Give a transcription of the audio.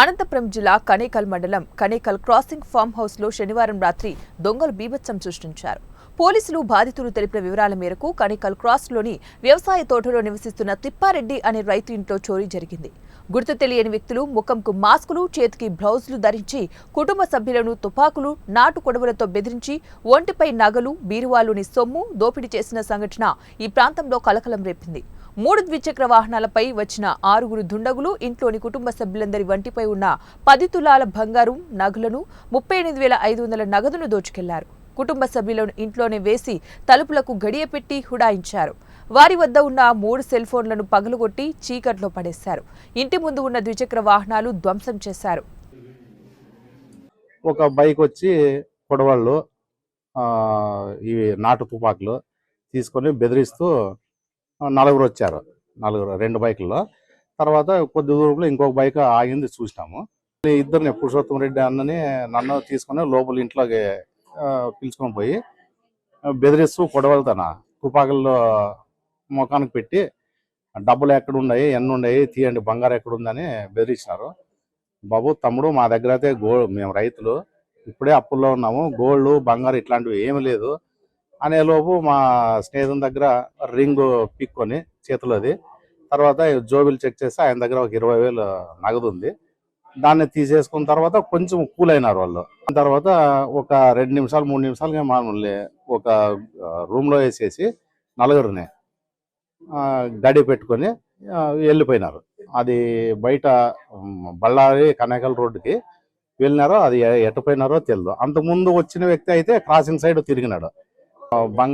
అనంతపురం జిల్లా కనేకల్ మండలం Kanekal crossing form హౌస్లో శనివారం రాత్రి దొంగలు బీభత్సం సృష్టించారు. పోలీసులు బాధితులు తెలిపిన వివరాల మేరకు కనేకల్ క్రాస్లోని వ్యవసాయ తోటలో నివసిస్తున్న తిప్పారెడ్డి అనే రైతు ఇంట్లో చోరీ జరిగింది. గుర్తు తెలియని వ్యక్తులు ముఖంకు మాస్కులు చేతికి బ్లౌజులు ధరించి కుటుంబ సభ్యులను తుపాకులు నాటు కొడవలతో బెదిరించి ఒంటిపై నగలు బీరువాలోని సొమ్ము దోపిడీ చేసిన సంఘటన ఈ ప్రాంతంలో కలకలం రేపింది. మూడు ద్విచక్ర వాహనాలపై వచ్చిన ఆరుగురు దుండగులు ఇంట్లోని కుటుంబ సభ్యులందరి వంటిపై ఉన్న పది తులాల బంగారం నగలను ముప్పై ఎనిమిది వేల ఐదు వందల నగదును దోచుకెళ్ళారు. కుటుంబ సభ్యులను ఇంట్లోనే వేసి తలుపులకు గడియ పెట్టి హుడాయించారు. వారి వద్ద ఉన్న మూడు సెల్ ఫోన్లను పగలగొట్టి చీకట్లో పడేశారు. ఇంటి ముందు ఉన్న ద్విచక్ర వాహనాలు ధ్వంసం చేశారు. ఒక బైక్ వచ్చి పొడవాళ్ళు ఆ, ఇవి నాటు తుపాకులు తీసుకొని బెదిరిస్తూ నలుగురు వచ్చారు. నలుగురు రెండు బైకుల్లో. తర్వాత కొద్ది దూరంలో ఇంకొక బైక్ ఆగింది చూసినాము. ఇద్దరిని పురుషోత్తం రెడ్డి అన్నని నన్ను తీసుకొని లోపల ఇంట్లోకి పిలుచుకొని పోయి బెదిరిస్తూ కొడవలతన తుపాకుల్లో ముఖానికి పెట్టి డబ్బులు ఎక్కడున్నాయి ఎన్ని ఉన్నాయి? తీయండి బంగారం ఎక్కడుందని బెదిరించినారు. బాబు తమ్ముడు మా దగ్గర అయితే గోల్డ్ మేము రైతులు ఇప్పుడే అప్పుల్లో ఉన్నాము. గోల్డ్ బంగారు ఇట్లాంటివి ఏమి లేదు. అనే లోపు మా స్నేహితుని దగ్గర రింగ్ పిక్కొని చేతిలోది తర్వాత జోబిల్ చెక్ చేస్తే ఆయన దగ్గర ఒక ఇరవై వేలు నగదు ఉంది. దాన్ని తీసేసుకున్న తర్వాత కొంచెం కూల్ అయినారు వాళ్ళు. తర్వాత ఒక రెండు నిమిషాలు మూడు నిమిషాలుగా మామూలు ఒక రూమ్లో వేసేసి నలుగురిని ఆ, గడి పెట్టుకొని వెళ్ళిపోయినారు. అది బయట బళ్ళారి కనేకల్ రోడ్డుకి వెళ్ళినారో అది ఎటుపోయినారో తెలియదు అంతకుముందు వచ్చిన వ్యక్తి అయితే క్రాసింగ్ సైడ్ తిరిగినాడు. ఆ, బంగారు